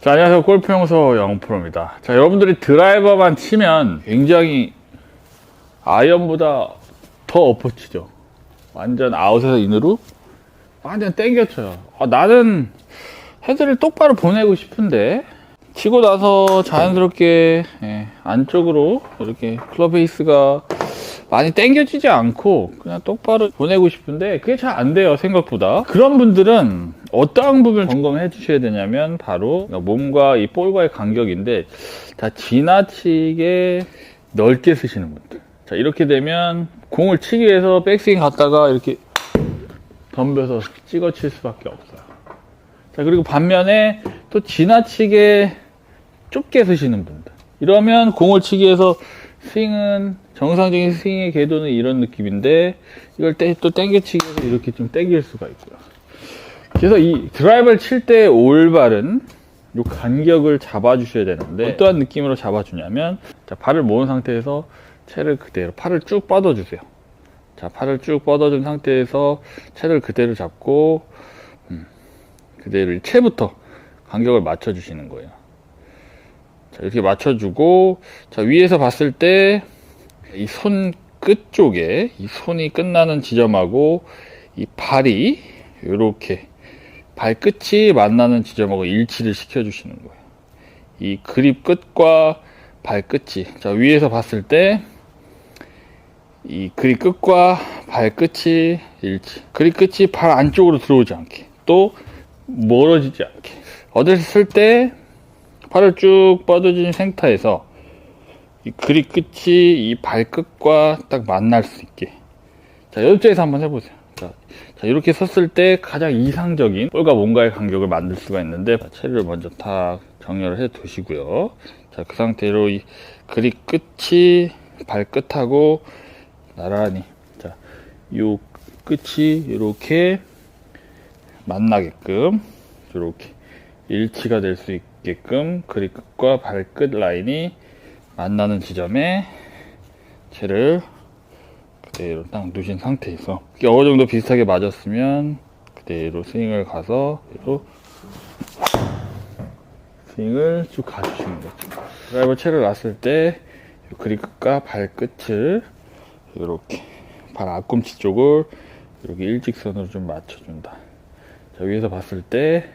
자, 안녕하세요. 골프용서 영프로입니다. 자, 여러분들이 드라이버만 치면 굉장히 아이언보다 더 엎어치죠. 완전 아웃에서 인으로 완전 땡겨쳐요. 아, 나는 헤드를 똑바로 보내고 싶은데 치고 나서 자연스럽게 예, 안쪽으로 이렇게 클럽 페이스가 많이 땡겨지지 않고 그냥 똑바로 보내고 싶은데 그게 잘 안 돼요 생각보다. 그런 분들은 어떠한 부분을 점검해 주셔야 되냐면 바로 몸과 이 볼과의 간격인데 다 지나치게 넓게 쓰시는 분들. 자 이렇게 되면 공을 치기 위해서 백스윙 갔다가 이렇게 덤벼서 찍어 칠 수밖에 없어요. 자 그리고 반면에 또 지나치게 좁게 쓰시는 분들. 이러면 공을 치기 위해서 스윙은 정상적인 스윙의 궤도는 이런 느낌인데 이걸 때, 또 땡겨치기 위해서 이렇게 좀 땡길 수가 있고요. 그래서 이 드라이버를 칠 때 올바른 요 간격을 잡아주셔야 되는데 어떠한 느낌으로 잡아주냐면 자, 발을 모은 상태에서 채를 그대로 팔을 쭉 뻗어주세요. 자 팔을 쭉 뻗어준 상태에서 채를 그대로 잡고 음, 그대로 이 채부터 간격을 맞춰주시는 거예요 자, 이렇게 맞춰주고, 자, 위에서 봤을 때, 이 손 끝 쪽에, 이 손이 끝나는 지점하고, 이 발이, 요렇게, 발끝이 만나는 지점하고 일치를 시켜주시는 거예요. 이 그립 끝과 발끝이, 자, 위에서 봤을 때, 이 그립 끝과 발끝이 일치. 그립 끝이 발 안쪽으로 들어오지 않게. 또, 멀어지지 않게. 쓸 때, 팔을 쭉 뻗어진 생타에서 이 그립 끝이 이 발끝과 딱 만날 수 있게. 자 옆쪽에서 한번 해보세요. 자, 자, 이렇게 섰을 때 가장 이상적인 볼과 몸과의 간격을 만들 수가 있는데 자, 채를 먼저 탁 정렬을 해 두시고요. 자 그 상태로 이 그립 끝이 발끝하고 나란히 자요 끝이 이렇게 만나게끔 이렇게 일치가 될 수 있게끔 그립 끝과 발끝 라인이 만나는 지점에 채를 그대로 딱 누신 상태에서 어느 정도 비슷하게 맞았으면 그대로 스윙을 가서 그대로 스윙을 쭉 가주시는 거죠. 드라이버 채를 놨을 때 그립 끝과 발끝을 이렇게 발 앞꿈치 쪽을 이렇게 일직선으로 좀 맞춰준다. 자, 위에서 봤을 때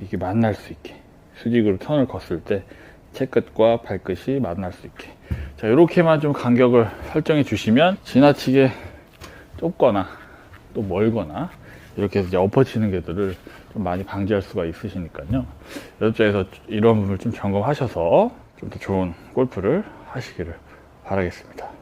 이게 만날 수 있게. 수직으로 턴을 걷을 때 채끝과 발끝이 만날 수 있게. 자 이렇게만 좀 간격을 설정해 주시면 지나치게 좁거나 또 멀거나 이렇게 해서 이제 엎어치는 궤도를 좀 많이 방지할 수가 있으시니까요. 여자에서 이런 부분을 좀 점검하셔서 좀 더 좋은 골프를 하시기를 바라겠습니다